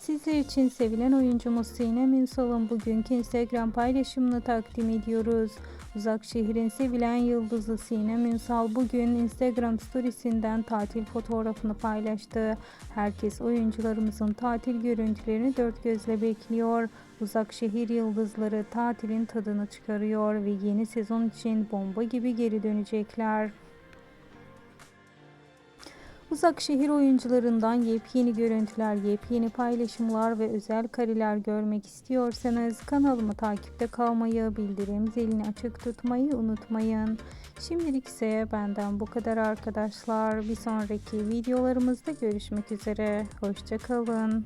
Sizler için sevilen oyuncumuz Sinem Ünsal'ın bugünkü Instagram paylaşımını takdim ediyoruz. Uzak şehrin sevilen yıldızı Sinem Ünsal bugün Instagram storiesinden tatil fotoğrafını paylaştı. Herkes oyuncularımızın tatil görüntülerini dört gözle bekliyor. Uzak şehir yıldızları tatilin tadını çıkarıyor ve yeni sezon için bomba gibi geri dönecekler. Uzak şehir oyuncularından yepyeni görüntüler, yepyeni paylaşımlar ve özel kareler görmek istiyorsanız kanalımı takipte kalmayı, bildirim zilini açık tutmayı unutmayın. Şimdilik ise benden bu kadar arkadaşlar. Bir sonraki videolarımızda görüşmek üzere. Hoşçakalın.